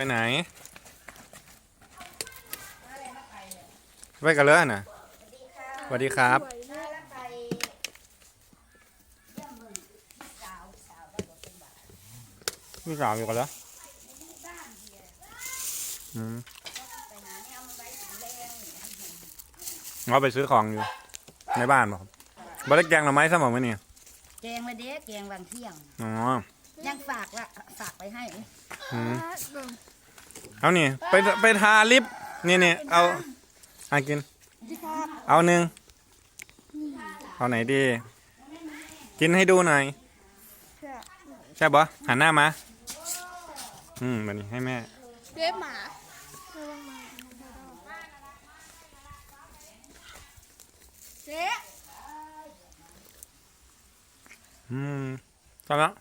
ไปไหน ไปกันเลยน่ะสวัสดีครับ พี่สาวอยู่กันแล้วอืมเราไปซื้อของอยู่ ในบ้านบ่ครับบริแกงหน่อไม้สมองไหมเนี่ยแกงมาเด็กแกงบางเที่ยง อ๋อ ยังฝากละฝากไปให้อืมเอานี่ไปไปทาลิปนี่นี่เอาอากิน เอาหนึ่งเอาไหนดี กินให้ดูหน่อย ใช่ปะหันหน้ามา อืมแบบนี้ให้แม่เรียบหมาเจ๊อืมทำแล้ว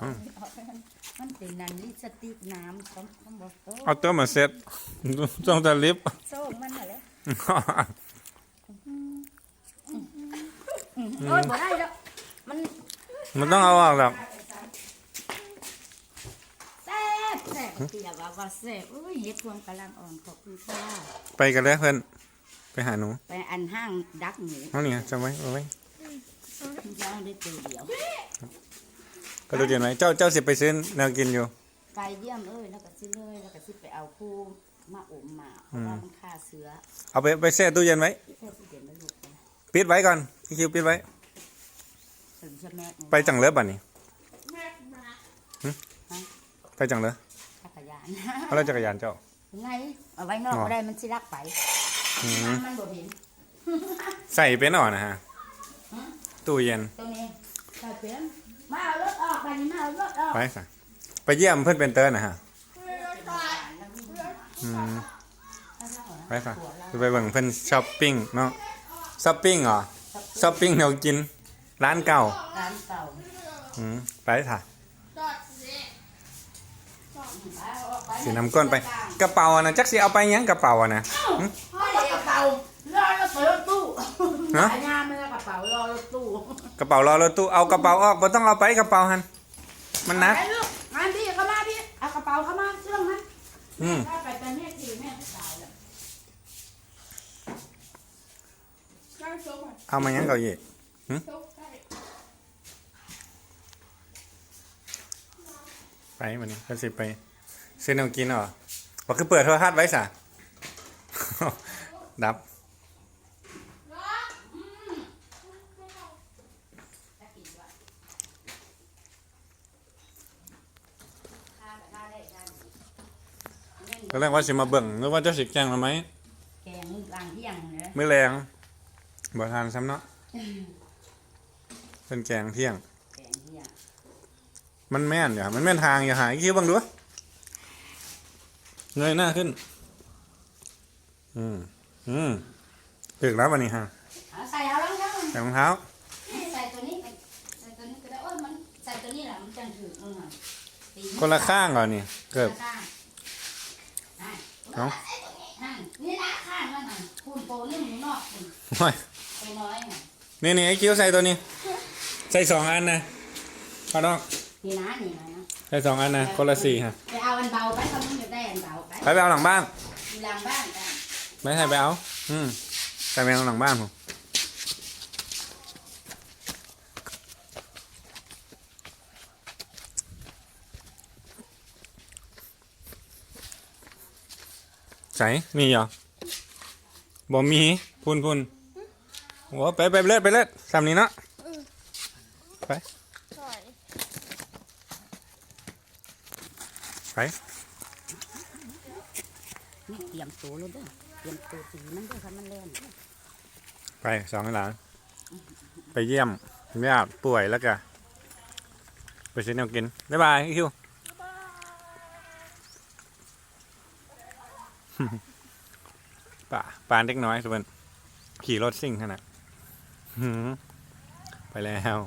มันเป็นนันลิปสติกน้ำต้องต้องบอกโอ้เอาตัวมาเซ็ตต้องจะลิปโซ่มันน่ะเลยอืมโอ้ยบ่ได้แล้วมันมันต้องเอาออกหรอกแซ่บแซ่บเตียว่าว่าแซ่บอุ้ยเฮ็ดพวงกำลังอ่อนขอบคุณค่ะไปกันเลยเพื่อนไปหาหนู ไปอันห้างดักหมูเอาเนี่ยจำไว้เอาไว้ย่างได้ตัวเดียว ก็ดูเดี๋ยวไหนเจ้าเจ้าสิไปซื้อแนวกินอยู่ ไก่เยี่ยมเอ้ยแล้วก็สิเลยแล้วก็สิไปเอาคู่มาอมมาเพราะว่ามันฆ่าเชื้อเอาไปไปแช่ตู้เย็นไว้แค่สิเดี๋ยวมันลูกนะปิดไว้ก่อนพี่คิวปิดไว้ ถึงจะแม่ไปจังเลิฟบัดนี้แม่หมาไปจังเลิฟจักรยานเอาแล้วจักรยานเจ้า ไงเอาไว้นอกอ๋อก็ได้มันสิรักไปอืมมันบ่เห็นใส่เป็นอ่อนนะฮะ ตู้เย็นตรงนี้ใส่เป็น มาเอารถออกไปนี่มาเอารถออกไปสิไปเยี่ยมเพื่อนเป็นเตอร์นะฮะไม่ได้ตายอืมไปสิไปเบิ่งเพื่อนช้อปปิ้งเนาะช้อปปิ้งเหรอช้อปปิ้งแนวกิน ร้านเก่า ร้านเก่าอืมไปค่ะจอดเจ๊เอาออกไปสีน้ำก้นไป กระเป๋าอะนะจักสิเอาไปยังกระเป๋าอะนะห้อยกระเป๋ารอรถเปิดรถตู้ฮะ ขายงานไม่ได้กระเป๋ารอรถตู้กระเป๋ารอรถตู้เอากระเป๋าออกบ่ต้องเอาไปกระเป๋าหันมันหนักไปลูกงานพี่เข้ามาพี่เอากระเป๋าเข้ามาเชื่องไหมอืมถ้าไปเป็นแม่ทีแม่ก็ตายแล้วนั่งโซ่ก่อนเอามายังเก่าอีกโซ่ได้ไปวันนี้ก็สิไปซื้อแนวกินเหรอบอกคือเปิดโทรทัศน์ไว้สะ ดับ ก็เรียกว่าสิมาเบิ่งหรือว่าเจะสิแกงมาไหมแกงกลางเที่ยงเลยมื้อแรงบ่ทานซ้ำเนาะเป็นแกงเที่ยง แกงเที่ยง มันแม่นอย่ามันแม่นทางอย่าหายคิ้วบ้างดูเงยหน้าขึ้น อืมอืมถึกแล้ววันนี้ฮะเอาใส่เอาแล้วครับใส่รองเท้าใส่ตัวนี้ไปใส่ตัวนี้ก็ได้โอ้ยมันใส่ตัวนี้แหละมันจังถือเออตีคนละข้างก่อนนี่เกือบข้างอะ เอ้าใส่ตัวนี้ข้างนี่นะข้างมันน่ะคูณโตนี่หมูนอกคุณโอ้ยตัวน้อยน่ะนี่นี่ไอ้คิ้วใส่ตัวนี้ ใส่สองอันนะข้างนอกนี่นะนี่นะนะใส่สองอันนะคนละสี่ฮะไปเอาอันเบาไปเขาไม่จะได้อันเบาไปไปไปเอาหลังบ้านอยู่หลังบ้านกันไม่ใช่ไปเอาอืมใส่ไปเอาหลังบ้านผม ใส่มีเหรอบ่มีพุ่นพุ่นโอ้ไปไปเลิศไปเลิศสามนี้เนาะไปถอยไปนี่เตรียมตัวเลยเด้อเตรียมตัวตีมันเด้อค่ะมันเล่นไปสองหลานไปเยี่ยมญาติป่วยแล้วก็ไปซื้อแนวกินบ๊ายบายอีคิว ป่าปานเล็กน้อยสุวนขี่รถซิ่งขนาดไปแล้ว